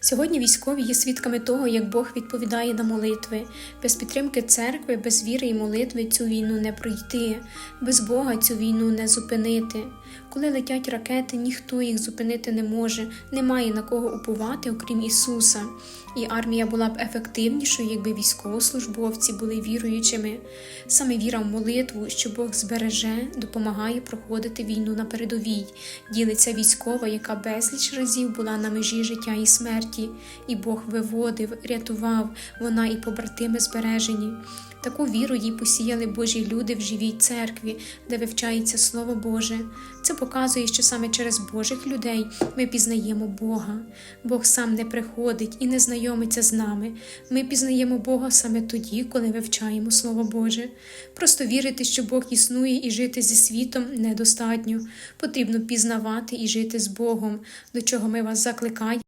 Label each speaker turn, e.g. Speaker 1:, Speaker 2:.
Speaker 1: Сьогодні військові є свідками того, як Бог відповідає на молитви. Без підтримки церкви, без віри і молитви цю війну не пройти, без Бога цю війну не зупинити. Коли летять ракети, ніхто їх зупинити не може, немає на кого упувати, окрім Ісуса. І армія була б ефективнішою, якби військовослужбовці були віруючими. Саме віра в молитву, що Бог збереже, допомагає проходити війну на передовій. Ділиться військова, яка безліч разів була на межі життя і смерті, і Бог виводив, рятував, вона і побратими збережені. Таку віру їй посіяли Божі люди в живій церкві, де вивчається Слово Боже. Це показує, що саме через Божих людей ми пізнаємо Бога. Бог сам не приходить і не знайомиться з нами. Ми пізнаємо Бога саме тоді, коли вивчаємо Слово Боже. Просто вірити, що Бог існує і жити зі світом недостатньо. Потрібно пізнавати і жити з Богом, до чого ми вас закликаємо.